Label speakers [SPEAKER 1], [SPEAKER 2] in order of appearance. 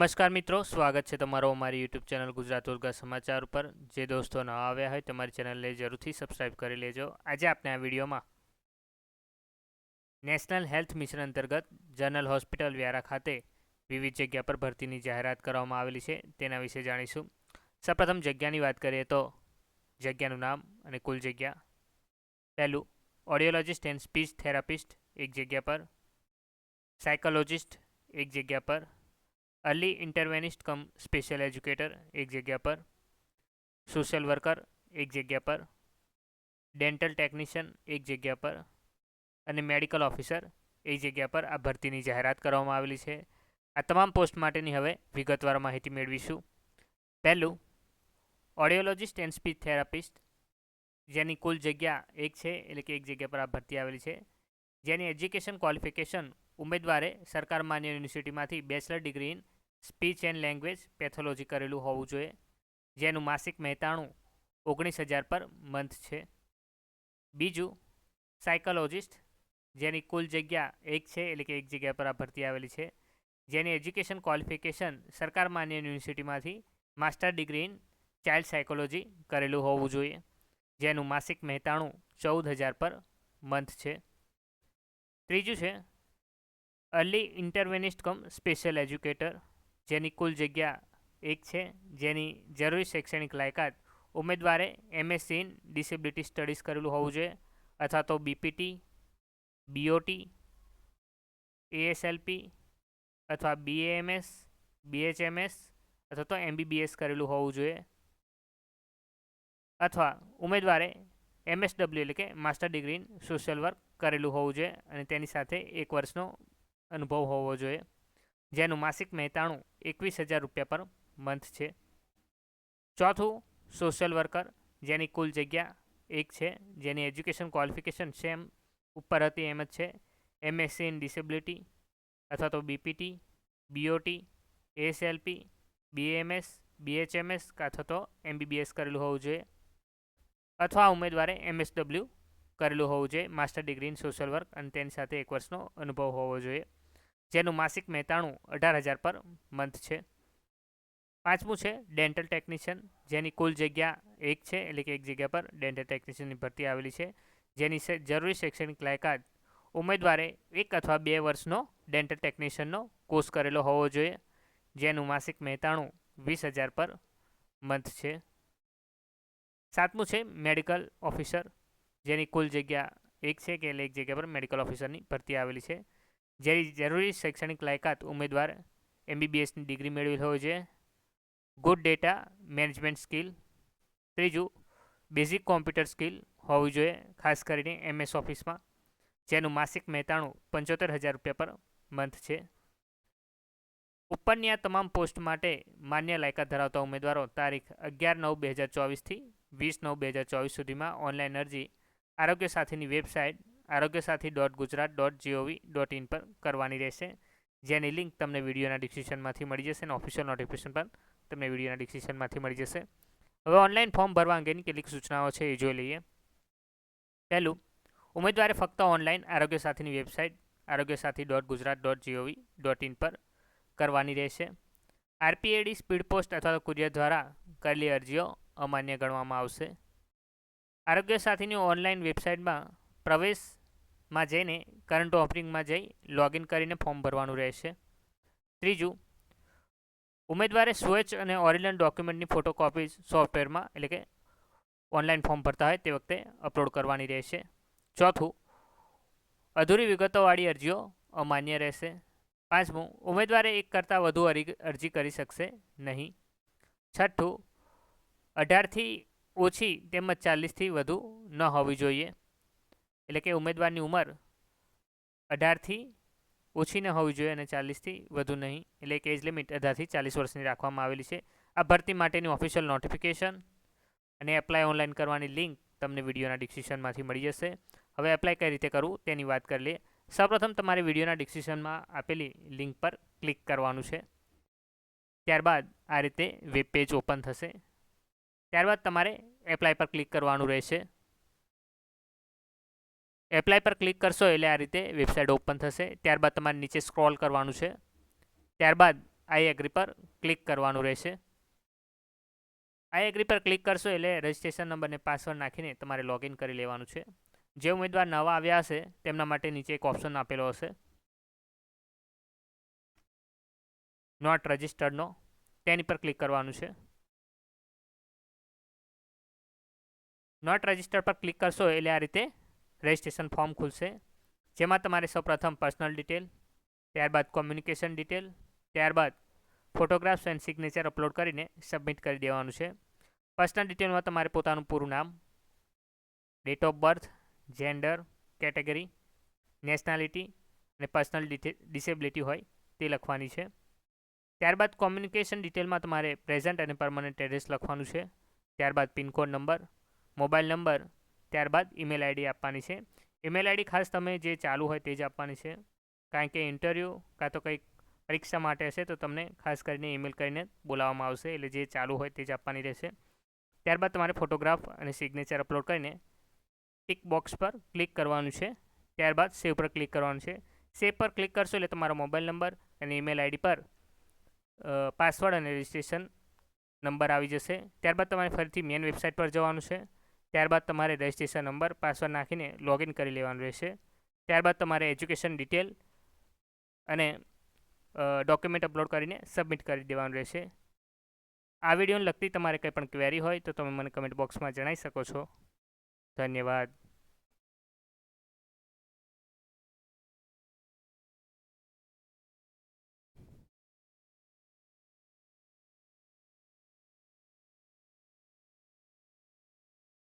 [SPEAKER 1] નમસ્કાર મિત્રો, સ્વાગત છે તમારો અમારી યુટ્યુબ ચેનલ ગુજરાત ઉર્ગા સમાચાર ઉપર. જે દોસ્તો ન આવ્યા હોય તમારી ચેનલને જરૂરથી સબસ્ક્રાઇબ કરી લેજો. આજે આપણે આ વિડીયોમાં નેશનલ હેલ્થ મિશન અંતર્ગત જનરલ હોસ્પિટલ વ્યારા ખાતે વિવિધ જગ્યા પર ભરતીની જાહેરાત કરવામાં આવેલી છે. તેના વિશે જાણીશું. સૌપ્રથમ જગ્યાની વાત કરીએ તો જગ્યાનું નામ અને કુલ જગ્યા. પહેલું ઓડિયોલોજિસ્ટ એન્ડ સ્પીચ થેરાપિસ્ટ એક જગ્યા પર. સાયકોલોજિસ્ટ એક જગ્યા પર. Early interventionist cum special educator એક જગ્યા પર સોશિયલ વર્કર એક જગ્યા પર ડેન્ટલ ટેકનિશિયન એક જગ્યા પર અને મેડિકલ ઓફિસર એક જગ્યા પર આ ભરતીની જાહેરાત કરવામાં આવેલી છે. આ તમામ પોસ્ટ માટેની હવે વિગતવાર માહિતી મેળવીશું. પહેલું ઓડિયોલોજિસ્ટ એન્ડ સ્પીચ થેરાપિસ્ટ જેની કુલ જગ્યા એક છે, એટલે કે એક જગ્યા પર આ ભરતી આવેલી છે. જેની એજ્યુકેશન ક્વોલિફિકેશન ઉમેદવારે સરકાર માન્ય યુનિવર્સિટીમાંથી bachelor degree in speech and language pathology કરેલું હોવું જોઈએ, જેનું માસિક મહેતાણું ઓગણીસ હજાર પર મંથ છે. બીજું સાયકોલોજિસ્ટ જેની કુલ જગ્યા એક છે, એટલે કે એક જગ્યા પર આ ભરતી આવેલી છે, જેની એજ્યુકેશન ક્વોલિફિકેશન સરકાર માન્ય યુનિવર્સિટીમાંથી master degree in child psychology કરેલું હોવું જોઈએ, જેનું માસિક મહેતાણું ચૌદ હજાર પર મંથ છે. ત્રીજું છે early interventionist cum special educator, જેની કુલ જગ્યા એક છે, જેની જરૂરી શૈક્ષણિક લાયકાત ઉમેદવારે એમએસસી ઇન ડિસેબિલિટી સ્ટડીઝ કરેલું હોવું જોઈએ, અથવા તો બીપીટી, બીઓટી, એએસએલપી અથવા બીએએમએસ, બીએચએમએસ અથવા તો એમબીબીએસ કરેલું હોવું જોઈએ. અથવા ઉમેદવારે એમએસડબલ્યુ એટલે કે master degree in social work કરેલું હોવું જોઈએ અને તેની સાથે એક વર્ષનો અનુભવ હોવો જોઈએ. જેનું માસિક મહેતાણું એકવીસ હજાર રૂપિયા પર મંથ છે. ચોથું સોશિયલ વર્કર જેની કુલ જગ્યા એક છે. જેની એજ્યુકેશન ક્વોલિફિકેશન સેમ ઉપર હતી એમ જ છે. એમએસસી ઇન ડિસેબિલિટી અથવા તો B P T B O T A S L P B M S B H M S અથવા તો એમબીબીએસ કરેલું હોવું જોઈએ. અથવા ઉમેદવારે એમએસડબલ્યુ કરેલું હોવું જોઈએ. Master degree in social work અને તેની સાથે એક વર્ષનો અનુભવ હોવો જોઈએ. જેનું માસિક મહેતાણું અઢાર હજાર પર મંથ છે. પાંચમું છે ડેન્ટલ ટેકનિશિયન જેની કુલ જગ્યા એક છે, એટલે કે એક જગ્યા પર ડેન્ટલ ટેકનિશિયનની ભરતી આવેલી છે. જેની જરૂરી શૈક્ષણિક લાયકાત ઉમેદવારે એક અથવા બે વર્ષનો ડેન્ટલ ટેકનિશિયનનો કોર્સ કરેલો હોવો જોઈએ, જેનું માસિક મહેતાણું વીસ હજાર પર મંથ છે. સાતમું છે મેડિકલ ઓફિસર જેની કુલ જગ્યા એક છે, કે એટલે એક જગ્યા પર મેડિકલ ઓફિસરની ભરતી આવેલી છે. જેની જરૂરી શૈક્ષણિક લાયકાત ઉમેદવાર એમબીબીએસની ડિગ્રી મેળવેલ હોવી જોઈએ ગુડ ડેટા મેનેજમેન્ટ સ્કિલ ત્રીજું બેઝિક કોમ્પ્યુટર સ્કિલ હોવી જોઈએ, ખાસ કરીને એમએસ ઓફિસમાં જેનું માસિક મહેતાણું પંચોતેર હજાર રૂપિયા પર મંથ છે. ઉપરની આ તમામ પોસ્ટ માટે માન્ય લાયકાત ધરાવતા ઉમેદવારો તારીખ અગિયાર નવ બે હજાર ચોવીસથી વીસ નવ બે હજાર ચોવીસ સુધીમાં ઓનલાઈન અરજી આરોગ્ય સાથીની website Arogya Sathi dot Gujarat dot GOV dot in પર કરવાની રહેશે. જેની લિંક તમને વિડીયોના ડિસ્ક્રિપ્શનમાંથી મળી જશે અને ઓફિશિયલ નોટિફિકેશન પણ તમને વિડીયોના ડિસ્ક્રિપ્શનમાંથી મળી જશે. હવે ઓનલાઈન ફોર્મ ભરવા અંગેની કેટલીક સૂચનાઓ છે એ જોઈ લઈએ. પહેલું, ઉમેદવારે ફક્ત ઓનલાઈન આરોગ્ય સાથીની website Arogya Sathi dot Gujarat dot GOV dot in પર કરવાની રહેશે. આરપીએડી સ્પીડ પોસ્ટ અથવા તો કુરિયર દ્વારા કરેલી અરજીઓ અમાન્ય ગણવામાં આવશે. આરોગ્ય સાથીની ઓનલાઈન વેબસાઇટમાં પ્રવેશમાં જઈને કરંટ ઓફરિંગમાં જઈ લોગિન કરીને ફોર્મ ભરવાનું રહેશે. ત્રીજું, ઉમેદવારે સ્વચ્છ અને ઓરિજિનલ ડોક્યુમેન્ટની ફોટોકોપી સોફ્ટવેરમાં એટલે કે ઓનલાઈન ફોર્મ ભરતા હોય તે વખતે અપલોડ કરવાની રહેશે. ચોથું, અધૂરી વિગતોવાળી અરજીઓ અમાન્ય રહેશે. પાંચમું, ઉમેદવારે એક કરતાં વધુ અરી- અરજી કરી શકશે નહીં. છઠ્ઠું, અઢારથી ઓછી તેમજ ચાલીસથી વધુ ન હોવી જોઈએ. એટલે કે ઉમેદવારની ઉંમર અઢારથી ઓછી ન હોવી જોઈએ અને ચાલીસથી વધુ નહીં. એટલે કે એજ લિમિટ અઢારથી ચાલીસ વર્ષની રાખવામાં આવેલી છે. આ ભરતી માટેની ઓફિશિયલ નોટિફિકેશન અને એપ્લાય ઓનલાઈન કરવાની લિંક તમને વિડીયોના ડિસ્ક્રિપ્શનમાંથી મળી જશે. હવે એપ્લાય કઈ રીતે કરવું તેની વાત કરી લઈએ. સૌપ્રથમ તમારે વિડીયોના ડિસ્ક્રિપ્શનમાં આપેલી લિંક પર ક્લિક કરવાનું છે. ત્યારબાદ આ રીતે વેબ પેજ ઓપન થશે. ત્યારબાદ તમારે એપ્લાય પર ક્લિક કરવાનું રહેશે. એપ્લાય પર ક્લિક કરશો એટલે આ રીતે વેબસાઇટ ઓપન થશે. ત્યારબાદ તમારે નીચે સ્ક્રોલ કરવાનું છે. ત્યારબાદ આઈ એગ્રી પર ક્લિક કરવાનું રહેશે. આઈ એગ્રી પર ક્લિક કરશો એટલે રજિસ્ટ્રેશન નંબર અને પાસવર્ડ નાખીને તમારે લોગિન કરી લેવાનું છે. જે ઉમેદવાર નવા આવ્યા હશે, તેમના માટે નીચે એક ઓપ્શન આપેલો હશે. નોટ રજિસ્ટર્ડનો તેની પર ક્લિક કરવાનું છે. નોટ રજિસ્ટર પર ક્લિક કરશો એટલે આ રીતે રજિસ્ટ્રેશન ફોર્મ ખુલશે. જેમાં તમારે સૌપ્રથમ પર્સનલ ડિટેલ, ત્યારબાદ કોમ્યુનિકેશન ડિટેલ, ત્યારબાદ ફોટોગ્રાફ્સ એન્ડ સિગ્નેચર અપલોડ કરીને સબમિટ કરી દેવાનું છે. પર્સનલ ડિટેલમાં તમારે પોતાનું પૂરું નામ, date of birth, gender, category, nationality અને પર્સનલ ડિસેબિલિટી હોય તે લખવાની છે. ત્યારબાદ કોમ્યુનિકેશન ડિટેલમાં તમારે પ્રેઝન્ટ અને પરમનન્ટ એડ્રેસ લખવાનું છે. ત્યારબાદ પિનકોડ નંબર, મોબાઈલ નંબર ત્યારબાદ ઈમેલ આઈડી આપવાની છે. ઈમેલ આઈડી ખાસ તમે જે ચાલુ હોય તે જ આપવાની છે. કારણ કે ઇન્ટરવ્યૂ કાં તો કંઈક પરીક્ષા માટે હશે તો તમને ખાસ કરીને ઈમેલ કરીને બોલાવવામાં આવશે. એટલે જે ચાલુ હોય તે જ આપવાની રહેશે. ત્યારબાદ તમારે ફોટોગ્રાફ અને સિગ્નેચર અપલોડ કરીને ટિક બોક્સ પર ક્લિક કરવાનું છે. ત્યારબાદ સેવ પર ક્લિક કરવાનું છે. સેવ પર ક્લિક કરશો એટલે તમારો મોબાઈલ નંબર અને ઈમેલ આઈડી પર પાસવર્ડ અને રજિસ્ટ્રેશન નંબર આવી જશે. ત્યારબાદ તમારે ફરીથી મેન વેબસાઇટ પર જવાનું છે. ત્યારબાદ તમારે રજિસ્ટ્રેશન નંબર પાસવર્ડ નાખીને લોગિન કરી લેવાનું રહેશે. ત્યારબાદ તમારે એજ્યુકેશન ડિટેલ અને ડોક્યુમેન્ટ અપલોડ કરીને સબમિટ કરી દેવાનું રહેશે. આ વિડીયોને લગતી તમારે કંઈ પણ ક્વેરી હોય તો તમે મને કમેન્ટ બોક્સમાં જણાવી શકો છો. ધન્યવાદ.